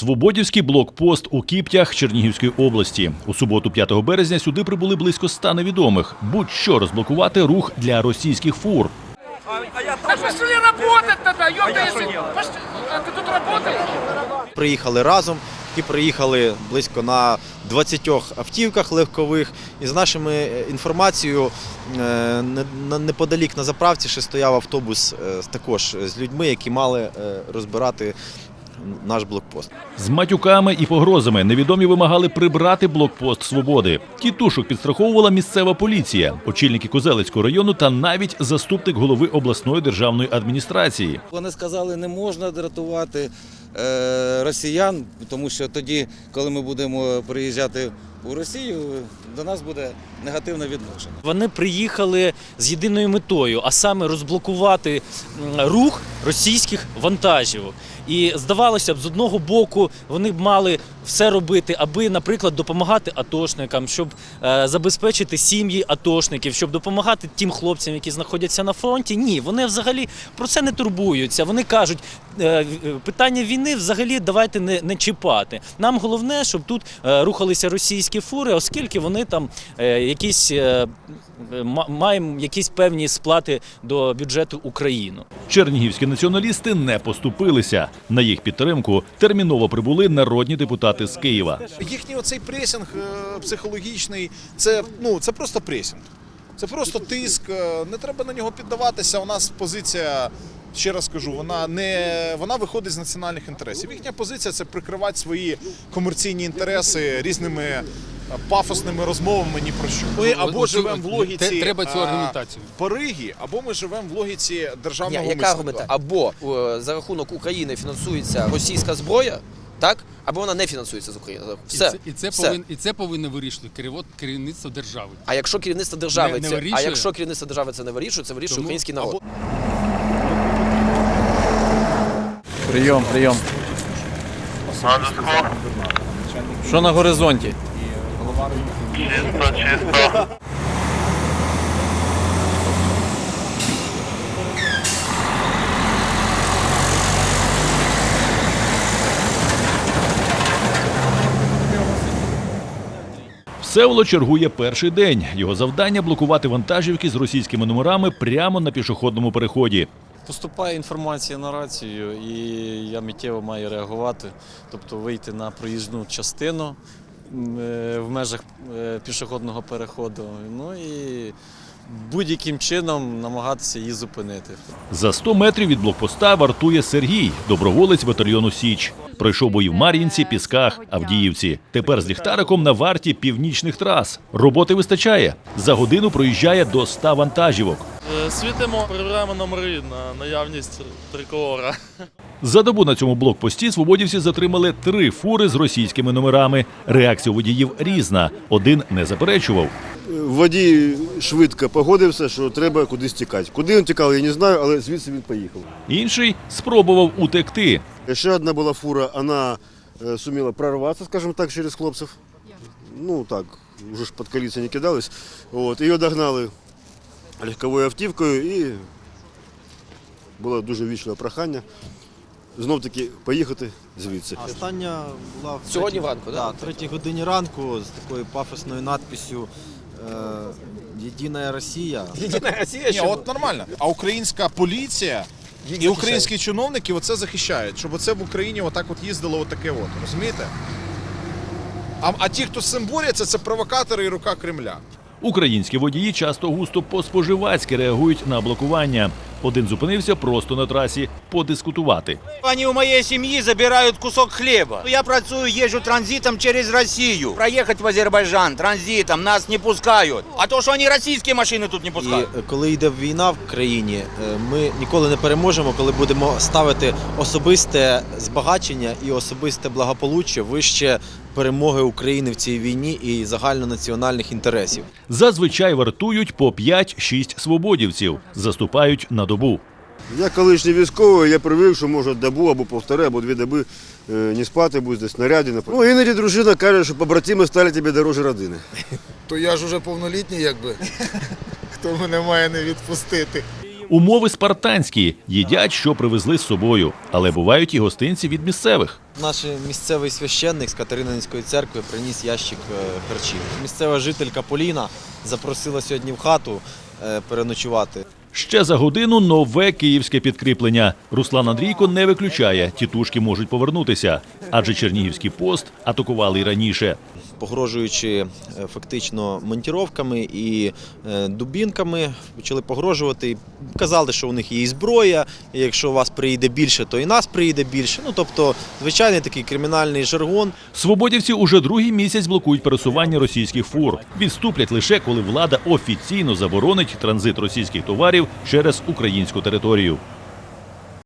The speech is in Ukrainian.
Свободівський блокпост у Кіптях Чернігівської області. У суботу, 5 березня, сюди прибули близько ста невідомих. Будь-що розблокувати рух для російських фур. Так пошли работать тогда, ёпта, если... Пошли, ты тут работаешь? приїхали разом і приїхали близько на 20 автівках легкових. І з нашими е, інформацією е, не- на- неподалік на заправці ще стояв автобус е, також з людьми, які мали е, розбирати наш блокпост. З матюками і погрозами невідомі вимагали прибрати блокпост свободи. Тітушок підстраховувала місцева поліція, очільники Козелецького району та навіть заступник голови обласної державної адміністрації. Вони сказали, не можна дратувати е, росіян, тому що тоді, коли ми будемо приїжджати у Росію, до нас буде негативне відношення. Вони приїхали з єдиною метою, а саме розблокувати рух російських вантажівок. І здавалося б, з одного боку вони б мали все робити, аби, наприклад, допомагати атошникам, щоб е, забезпечити сім'ї атошників, щоб допомагати тим хлопцям, які знаходяться на фронті. Ні, вони взагалі про це не турбуються. Вони кажуть, е, питання війни взагалі давайте не, не чіпати. Нам головне, щоб тут е, рухалися російські фури, оскільки вони там е, якісь е, ма- маємо якісь певні сплати до бюджету України. Чернігівські націоналісти не поступилися. На їх підтримку терміново прибули народні депутати з Києва. Їхній оцей пресинг е, психологічний, це ну це просто пресинг. Це просто тиск. Не треба на нього піддаватися. У нас позиція, ще раз кажу, вона не вона виходить з національних інтересів. Їхня позиція це прикривати свої комерційні інтереси різними е, пафосними розмовами ні про що. Ми або живемо в логіці Треба цю е, аргументацію. Париги, або ми живемо в логіці державного Ні, яка мислення. Або е, за рахунок України фінансується російська зброя, так? Або вона не фінансується з України. Все. І це, і це, Все. повин, і це повинно вирішити керівот- керівництво держави. А якщо керівництво держави Не- не це, а якщо керівництво держави це не вирішує, це вирішує Тому український народ. Прийом, прийом. Що на горизонті? Всеволод чергує перший день. Його завдання блокувати вантажівки з російськими номерами прямо на пішохідному переході. Поступає інформація на рацію, і я миттєво маю реагувати, тобто вийти на проїзну частину е, в межах е, пішохідного переходу. Ну і будь-яким чином намагатися її зупинити. За 100 метрів від блокпоста вартує Сергій, доброволець батальйону Січ. Пройшов бої в Мар'їнці, Пісках, Авдіївці. Тепер з ліхтариком на варті північних трас. Роботи вистачає. За годину проїжджає до 100 вантажівок. Е, Світимо, перевіряємо номери на наявність триколора. За добу на цьому блокпості свободівці затримали три фури з російськими номерами. Реакція водіїв різна. Один не заперечував. Водій швидко погодився, що треба кудись тікати. Куди він тікав, я не знаю, але звідси він поїхав. Інший спробував утекти. Ще одна була фура, вона е, суміла прорватися, скажімо так, через хлопців. Ну так, вже ж під коліці не кидались. От, її догнали легковою автівкою і було дуже вічливе прохання. Знов таки поїхати звідси. Остання була в Сьогодні третій- вранку, да? да, третій годині ранку з такою пафосною надписю е, Єдина Росія. Єдина Росія Ні, от нормально. А українська поліція і українські чиновники оце захищають, щоб оце в Україні отак от їздило отаке от, розумієте? А, а ті, хто з цим борються, це провокатори і рука Кремля. Українські водії часто густо по-споживацьки реагують на блокування. Один зупинився просто на трасі подискутувати. Они у моей семьи забирают кусок хлеба. Я працюю, езжу транзитом через Россию. Проехать в Азербайджан транзитом нас не пускают. А то, что они российские машины тут не І е, коли йде війна в країні, е, ми ніколи не переможемо, коли будемо ставити особисте збагачення і особисте благополуччя вище перемоги України в цій війні і загальнонаціональних інтересів. Зазвичай вартують по 5-6 свободівців, заступають на добу. Я колишній військовий, я привик, що може добу або півтори, або дві доби е, не спати, будь десь снаряді. Ну, іноді дружина каже, що побратими стали тобі дороже родини. То я ж уже повнолітній, якби. Хто мене має не відпустити? Умови спартанські, їдять, що привезли з собою, але бувають і гостинці від місцевих. Наш місцевий священник з Катерининської церкви приніс ящик е, харчів. Місцева жителька Поліна запросила сьогодні в хату е, переночувати. Ще за годину нове київське підкріплення. Руслан Андрійко не виключає, тітушки можуть повернутися, адже Чернігівський пост атакували й раніше. Погрожуючи е, фактично монтіровками і е, дубінками, почали погрожувати. Казали, що у них є і зброя, і якщо у вас приїде більше, то і нас приїде більше. Ну тобто, звичайний такий кримінальний жаргон. Свободівці уже другий місяць блокують пересування російських фур. Відступлять лише коли влада офіційно заборонить транзит російських товарів через українську територію.